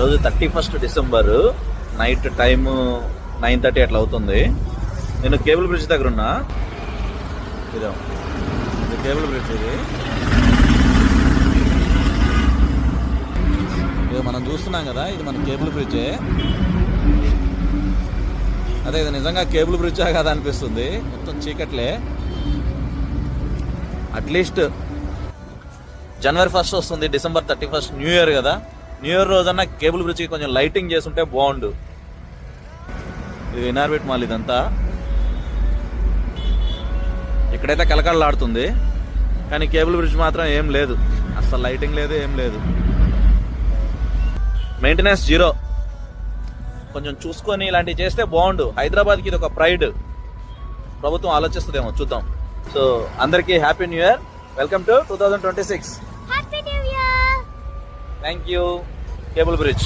రోజు thirty first December night time nine thirty అట్లా అవుతుంది. నేను కేబుల్ బ్రిడ్జ్ దగ్గర ఉన్నా. ఇదో. ఇది కేబుల్ బ్రిడ్జ్ ఇది. ఇది మనం చూస్తున్నాం కదా ఇది మన కేబుల్ బ్రిడ్జే. అదే ఇది నిజంగా కేబుల్ బ్రిడ్జా కదా అనిపిస్తుంది. మొత్తం చీకట్లే. అట్లీస్ట్ జనవరి ఫస్ట్ వస్తుంది December thirty first new year కదా. న్యూ ఇయర్ రోజన్నా కేబుల్ బ్రిడ్జ్కి కొంచెం లైటింగ్ చేసుంటే బాగుండు. ఇది ఇనార్బిట్ మాల్ ఇదంతా. ఇక్కడైతే కలకలలాడుతుంది కానీ కేబుల్ బ్రిడ్జ్ మాత్రం ఏం లేదు. అసలు లైటింగ్ లేదు ఏం లేదు. మెయింటెనెన్స్ జీరో కొంచెం చూసుకొని ఇలాంటివి చేస్తే బాగుండు. హైదరాబాద్కి ఇది ఒక ప్రైడ్. ప్రభుత్వం ఆలోచిస్తుందేమో చూద్దాం. సో అందరికీ happy new year welcome to two thousand twenty six thank you cable bridge